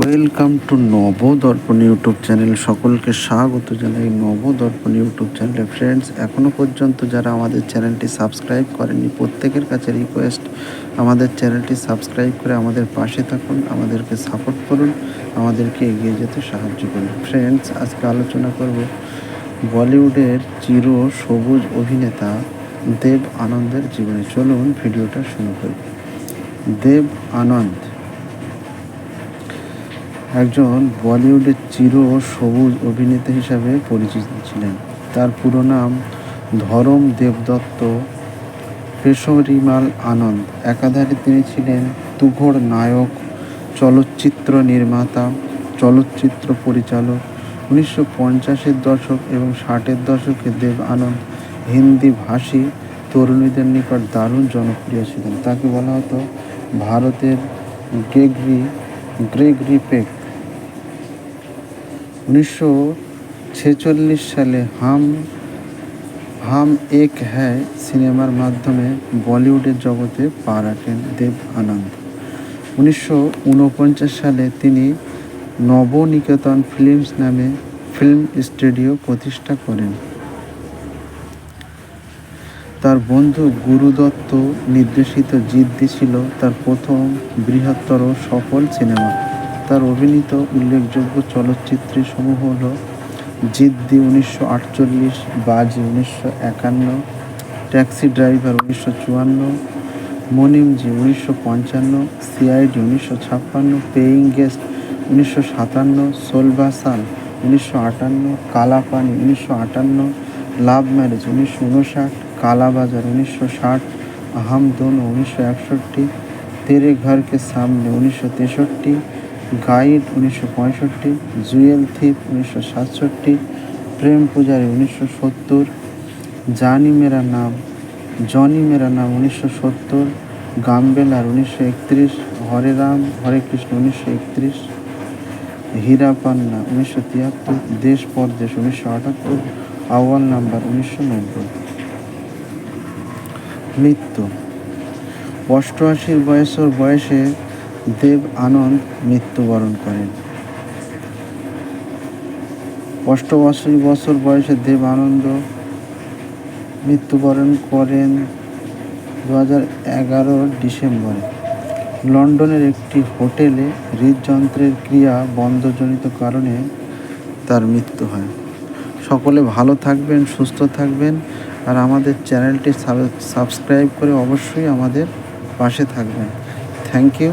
Welcome to Nabadarpan YouTube channel সকলকে স্বাগত জানাই নবদর্পণ ইউটিউব চ্যানেলে ফ্রেন্ডস এখনও পর্যন্ত যারা আমাদের চ্যানেলটি সাবস্ক্রাইব করেনি প্রত্যেকের কাছে রিকোয়েস্ট আমাদের চ্যানেলটি সাবস্ক্রাইব করে আমাদের পাশে থাকুন, আমাদেরকে সাপোর্ট করুন, আমাদেরকে এগিয়ে যেতে সাহায্য করুন। ফ্রেন্ডস আজকে আলোচনা করব বলিউডের চির সবুজ অভিনেতা দেব আনন্দের জীবনে। চলুন ভিডিওটা শুরু করি। দেব আনন্দ। একজন বলিউডের চির সবুজ অভিনেতা হিসাবে পরিচিত ছিলেন। তার পুরো নাম ধরম দেবদত্ত পেশরিমাল আনন্দ। একাধারে তিনি ছিলেন তুঘর নায়ক, চলচ্চিত্র নির্মাতা, চলচ্চিত্র পরিচালক, উনিশশো পঞ্চাশের দশক এবং ষাটের দশকে দেব আনন্দ হিন্দি ভাষী তরুণীদের নিকট দারুণ জনপ্রিয় ছিলেন। তাকে বলা হতো ভারতের গ্রেগরি গ্রেগরি পেক। উনিশশো ছেচল্লিশ সালে হাম হাম এক হ্যায় সিনেমার মাধ্যমে বলিউডের জগতে পা রাখেন দেব আনন্দ। উনিশশো ঊনপঞ্চাশ সালে তিনি নবনিকেতন ফিল্মস নামে ফিল্ম স্টুডিও প্রতিষ্ঠা করেন। তার বন্ধু গুরু দত্ত নির্দেশিত জিদ্দি ছিল তার প্রথম বৃহত্তর সফল সিনেমা। তার অভিনীত উল্লেখযোগ্য চলচ্চিত্রের সমূহ হল জিদ্দি উনিশশো আটচল্লিশ, বাজি উনিশশো একান্ন, ট্যাক্সি ড্রাইভার উনিশশো চুয়ান্ন, মনিমজি উনিশশো পঞ্চান্ন, সিআইডি উনিশশো ছাপ্পান্ন, পেইং গেস্ট উনিশশো সাতান্ন সোলবাসাল উনিশশো আটান্ন, কালাপানি উনিশশো আটান্ন, লাভ ম্যারেজ উনিশশো উনষাট, কালাবাজার উনিশশো ষাট, আহামদোন উনিশশো একষট্টি তেরে ঘরকে সামনে উনিশশো তেষট্টি গাইড উনিশশো পঁয়ষট্টি, জুয়েল থিপ উনিশশো সাতষট্টি, প্রেম পূজারী উনিশশো সত্তর, জানি মেরা নাম, জনি মেরা নাম উনিশশো সত্তর, গাম্বেলার উনিশশো একত্রিশ, হরে রাম, হরে কৃষ্ণ উনিশশো একত্রিশ হীরা পান্না উনিশশো তিয়াত্তর, দেশ পরদেশ উনিশশো আটাত্তর আওয়াল নাম্বার উনিশশো নব্বই। মৃত্যু। অষ্টআশির বয়সের বয়সে দেব আনন্দ মৃত্যুবরণ করেন। অষ্টআশি বছর বয়সে দেব আনন্দ মৃত্যুবরণ করেন দু হাজার এগারোর ডিসেম্বরে। লন্ডনের একটি হোটেলে হৃদযন্ত্রের ক্রিয়া বন্ধজনিত কারণে তার মৃত্যু হয়। সকলে ভালো থাকবেন, সুস্থ থাকবেন আর আমাদের চ্যানেলটি সাবস্ক্রাইব করে অবশ্যই আমাদের পাশে থাকবেন। Thank you.